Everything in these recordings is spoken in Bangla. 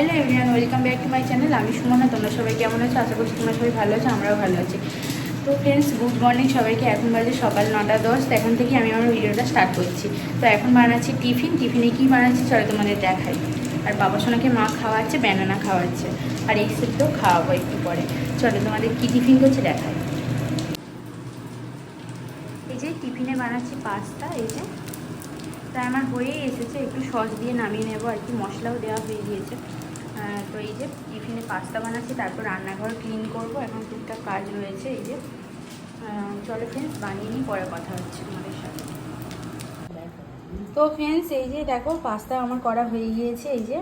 Hello everyone welcome back to my channel আমি সুমনা, তোমরা সবাই কেমন আছো? আশা করছি তোমরা সবাই ভালো আছো, আমরাও ভালো আছি। তো ফ্রেন্ডস গুড মর্নিং সবাইকে। এখন বাজে সকাল নটা দশ। তো এখন থেকে আমি আমার ভিডিওটা স্টার্ট করছি। তো এখন বানাচ্ছি টিফিন। টিফিনে কী বানাচ্ছি চলো তোমাদের দেখাই। আর বাবা সোনাকে মা খাওয়াচ্ছে ব্যানানা খাওয়াচ্ছে। আর এই সেটটাও খাওয়াবো একটু পরে। চলো তোমাদের কী টিফিন করছে দেখাই। এই যে টিফিনে বানাচ্ছি পাস্তা, এই যে। তাই আমার হয়েই এসেছে, একটু সস দিয়ে নামিয়ে নেব। আর কি মশলাও দেওয়া হয়ে গিয়েছে। তো এই যে টিফিনে পাস্তা বানাচ্ছি, তারপর রান্নাঘর ক্লিন করব, এখন টুকটাক কাজ রয়েছে এই যে। চলো ফ্রেন্ডস বানিয়ে নিই, পরে কথা হচ্ছে আমাদের সাথে। তো ফ্রেন্ডস এই যে দেখো, পাস্তা আমার করা হয়ে গিয়েছে, এই যে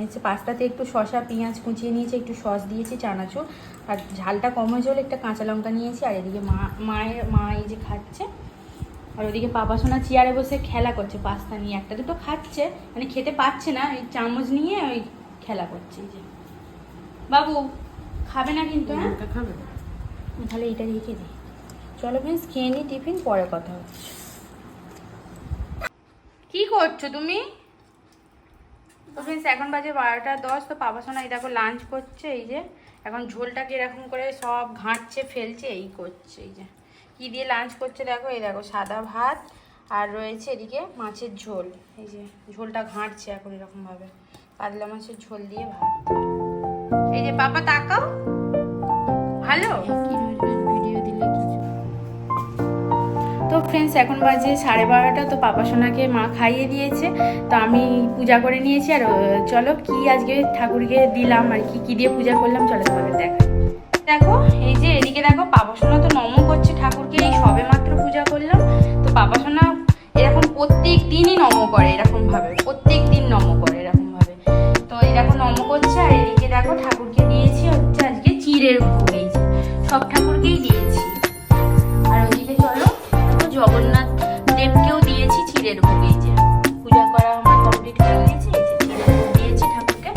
এই পাস্তাতে একটু শসা, পেঁয়াজ কুচিয়ে নিয়েছি, একটু সস দিয়েছি, চানাচুর, আর ঝালটা কম বলে একটা কাঁচা লঙ্কা নিয়েছি, আর এদিকে মা, মায়ের, মা এই যে খাচ্ছে, আর ওদিকে পাপা সোনা চেয়ারে বসে খেলা করছে পাস্তা নিয়ে, একটা দুটো খাচ্ছে মানে খেতে পাচ্ছে না ওই চামচ নিয়ে ওই খেলা করছে এই যে। বাবু খাবে না কিন্তু হ্যাঁ? খাবে? তাহলে এইটা রেখে দিই চলো ফ্রেন্ডস খেয়ে নিই টিফিন পরে কথা হচ্ছে। কি করছ তুমি? তো ফ্রেন্ডস এখন বাজে বারোটা দশ তো পাপা সোনা এই দেখো লাঞ্চ করছে এই যে। এখন ঝোলটাকে এরকম করে সব ঘাঁটছে ফেলছে এই করছে এই যে। কি দিয়ে লাঞ্চ করছে দেখো এই দেখো সাদা ভাত আর রয়েছে এদিকে মাছের ঝোল। এই যে ঝোলটা ঘাঁটছে এখন এরকমভাবে। কাতলা মাছের ঝোল দিয়ে ভাত। এই যে পাপা তাকাও। ভালো? ভিডিও দিলে তো ফ্রেন্ডস এখন বাজে সাড়ে বারোটা তো পাপা সোনাকে মা খাইয়ে দিয়েছে। তো আমি পূজা করে নিয়েছি আর চলো কি আজকে ঠাকুরকে দিলাম আর কি কি দিয়ে পূজা করলাম চলো তোমাদের দেখা দেখো এই যে এদিকে দেখো পাপা সোনা তো নম করছে ঠাকুরকে এই সবে মাত্র পূজা করলাম। তো পাপা সোনা এরকম প্রত্যেক দিনই নম করে এরকম ভাবে প্রত্যেক ঠাকুরকে দিয়েছি হচ্ছে আজকে চিড়ের ভোগ সব ঠাকুরকেই দিয়েছি। আর ওইদিকে চলো জগন্নাথ দেবকেও দিয়েছি চিড়ের ভোগ পূজা করা আমার কমপ্লিট ভোগ দিয়েছি ঠাকুরকে।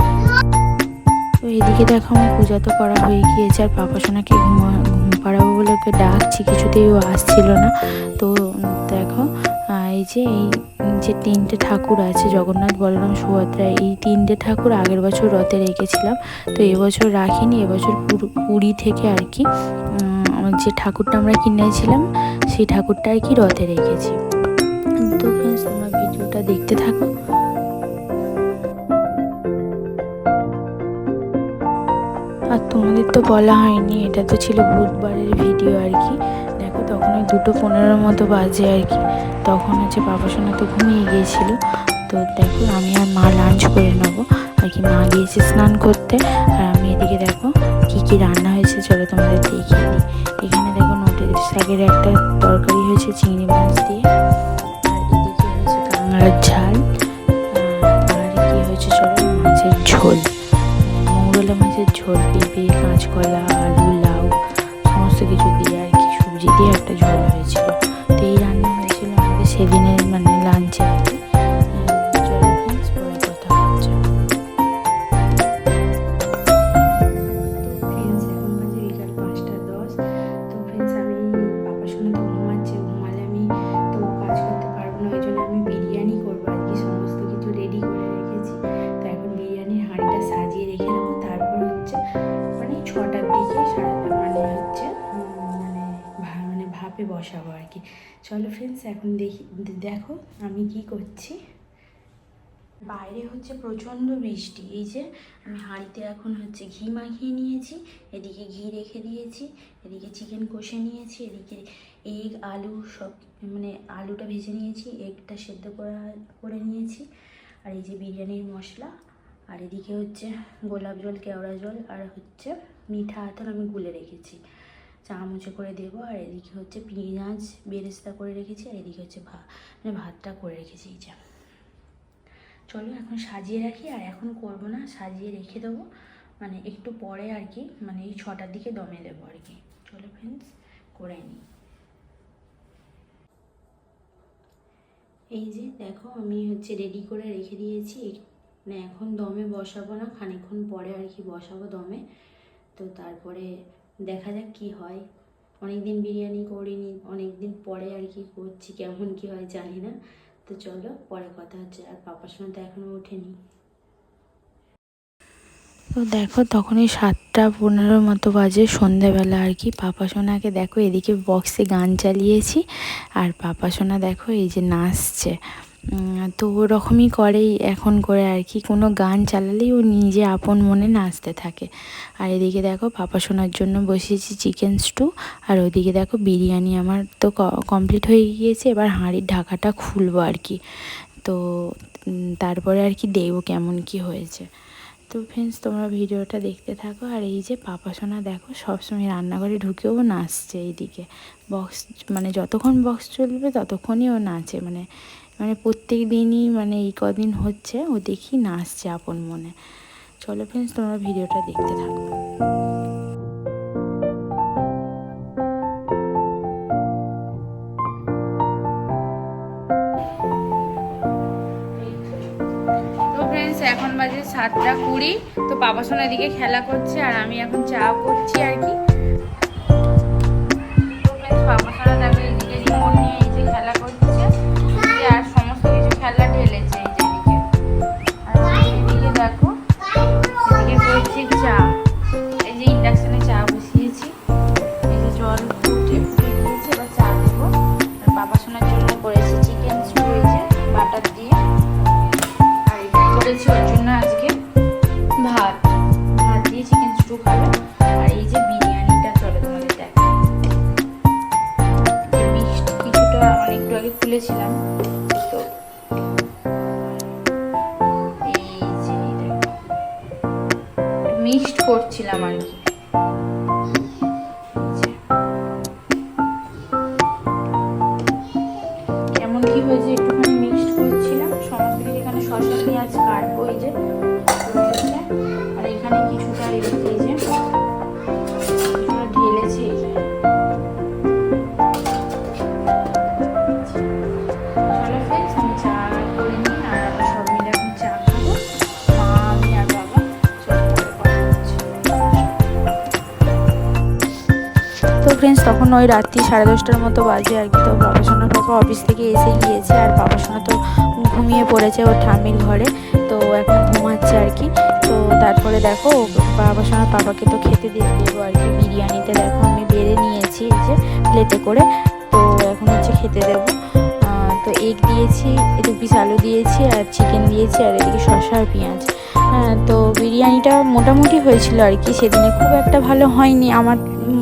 তো এদিকে দেখো, আমার পূজা তো করা হয়ে গিয়েছে, আর পাপা সোনাকে ঘুমা ঘুম পাড়াবো বলে ওকে ডাকছি, কিছুতেই ও আসছিল না। তো দেখো এই যে এই যে তিনটে ঠাকুর আছে, জগন্নাথ, বলরাম, সুভদ্রা, এই তিনটে ঠাকুর আগের বছর রথে রেখেছিলাম। তো এবছর রাখিনি এবছর পুর- থেকে আর কি যে ঠাকুরটা আমরা কিনেছিলাম, সেই ঠাকুরটা আর কি রথে রেখেছি। তো ফ্রেন্ডস তোমরা ভিডিওটা দেখতে থাকো। আর তোমাদের তো বলা হয়নি, এটা তো ছিল বুধবারের ভিডিও আর কি। তখন ওই দুটো পনেরোর মতো বাজে আর কি। তখন হচ্ছে বাবা সোনা তো ঘুমিয়ে গিয়েছিল। তো দেখো আমি আর মা লাঞ্চ করে নেব। আর কি মা গিয়েছে স্নান করতে। আর আমি এদিকে দেখো কী কী রান্না হয়েছে, চলো তোমাদের দেখিয়ে এখানে দেখো নোটের শাকের একটা তরকারি হয়েছে, চিংড়ি মাছ দিয়ে একটা ঝোল ভাপে বসাবো আর কি। চলো ফ্রেন্ডস এখন দেখি দেখো আমি কি করছি। বাইরে হচ্ছে প্রচণ্ড বৃষ্টি। এই যে আমি হাঁড়িতে এখন হচ্ছে ঘি মাখিয়ে নিয়েছি, এদিকে ঘি রেখে দিয়েছি, এদিকে চিকেন কষে নিয়েছি, এদিকে এগ আলু সব মানে আলুটা ভেজে নিয়েছি এগটা সেদ্ধ করা, করে নিয়েছি। আর এই যে বিরিয়ানির মশলা, আর এদিকে হচ্ছে গোলাপ জল, কেওড়া জল, আর হচ্ছে মিঠা আতর আমি গুলে রেখেছি। চামচে করে দেবো, আর এদিকে হচ্ছে পেঁয়াজ বেরেস্তা করে রেখেছি, আর এদিকে হচ্ছে ভা মানে ভাতটা করে রেখেছি এই যে। চলো এখন সাজিয়ে রাখি, আর এখন করব না, সাজিয়ে রেখে দেবো মানে একটু পরে আর কি মানে এই ছটার দিকে দমে দেবো আর কি। চলো ফ্রেন্ডস করে নিই এই যে দেখো, আমি হচ্ছে রেডি করে রেখে দিয়েছি মানে এখন দমে বসাবো না, খানিকক্ষণ পরে আর কি বসাবো দমে। তো তারপরে দেখা যাক কি হয়। অনেক দিন বিরিয়ানি করিনি অনেক দিন পরে আর কি করছি, কেমন কি হয় জানি না। তো চলো, পরে কথা হচ্ছে। আর পাপার সময় তো এখনও ওঠেনি। তো দেখো, তখনই সাতটা পনেরোর মতো বাজে সন্ধেবেলা আর কি। পাপা সোনাকে দেখো, এদিকে বক্সে গান চালিয়েছি। আর পাপা সোনা দেখো, এই যে নাচছে। তো ওরকমই করেই এখন করে আর কি। কোনো গান চালালেই ও নিজে আপন মনে নাচতে থাকে। আর এদিকে দেখো পাপা সোনার জন্য বসিয়েছি চিকেন স্টু আর ওদিকে দেখো বিরিয়ানি আমার তো কমপ্লিট হয়ে গিয়েছে। এবার হাঁড়ির ঢাকাটা খুলবো আর কি। তো তারপরে আর কি দেখব কেমন কি হয়েছে। তো ফ্রেন্ডস তোমরা ভিডিওটা দেখতে থাকো। আর এই যে পাপা সোনা দেখো সবসময় রান্নাঘরে ঢুকেও নাচছে এইদিকে। বক্স মানে যতক্ষণ বক্স চলবে ততক্ষণই ও নাচে। মানে মানে প্রত্যেক দিনই মানে এই কদিন হচ্ছে, ও দেখি নাচছে আপন মনে। চলো ফ্রেন্ডস তোমরা ভিডিওটা দেখতে থাকো। এখন বাজে সাতটা কুড়ি, তো বাবা সোনার দিকে খেলা করছে, আর আমি এখন চা করছি আর কি। সোনার জন্য করেছি চিকেন স্টু যে বাটার দিয়ে। আর এটা করেছি ওর জন্য আজকে ভাত। ভাত দিয়ে চিকেন স্টু খাবে। আর এই যে বিরিয়ানিটা, চলে তোমাদের দেখা কিছুটা অনেকটু আগে খুলেছিলাম মিক্সড করছিলাম আর কি। কি হয়েছে একটুখানি মিক্সড করছিলাম। সমস্ত কিছু এখানে শসা পেঁয়াজ কাটবো এই যে আর এখানে কিছুটা এই যে ঢেলেছে যে। ফ্রেন্ডস তখন ওই রাত্রি সাড়ে দশটার মতো বাজে আর কি, তো বাবা পাপা অফিস থেকে এসে গিয়েছে আর বাবা সোনা তো ঘুমিয়ে পড়েছে ওর ঠাম্মির ঘরে, তো এখন ঘুমাচ্ছে আর কি। তো তারপরে দেখো বাবা সোনার পাপাকে তো খেতে দিয়ে দেবো আর কি। বিরিয়ানিতে দেখো আমি বেড়ে নিয়েছি যে প্লেটে করে, তো এখন হচ্ছে খেতে দেবো। তো এগ দিয়েছি দু পিস আলু দিয়েছি আর চিকেন দিয়েছি আর এদিকে শসা আর পেঁয়াজ। তো বিরিয়ানিটা মোটামুটি হয়েছিল আর কি। সেদিনে খুব একটা ভালো হয়নি। আমার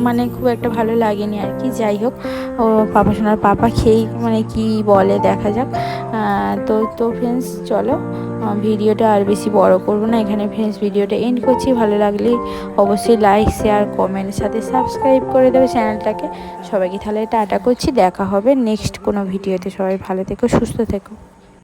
মানে খুব একটা ভালো লাগেনি আর কি। যাই হোক, ও পাপা সোনার পাপা খেয়েই মানে কি বলে দেখা যাক। তো তো ফ্রেন্ডস চলো ভিডিওটা আর বেশি বড় করব না। এখানে ফ্রেন্ডস ভিডিওটা এন্ড করছি। ভালো লাগলে অবশ্যই লাইক শেয়ার কমেন্টের সাথে সাবস্ক্রাইব করে দেবে চ্যানেলটাকে সবাইকে তাহলে টাটা করছি। দেখা হবে নেক্সট কোনো ভিডিওতে। সবাই ভালো থেকো, সুস্থ থেকো।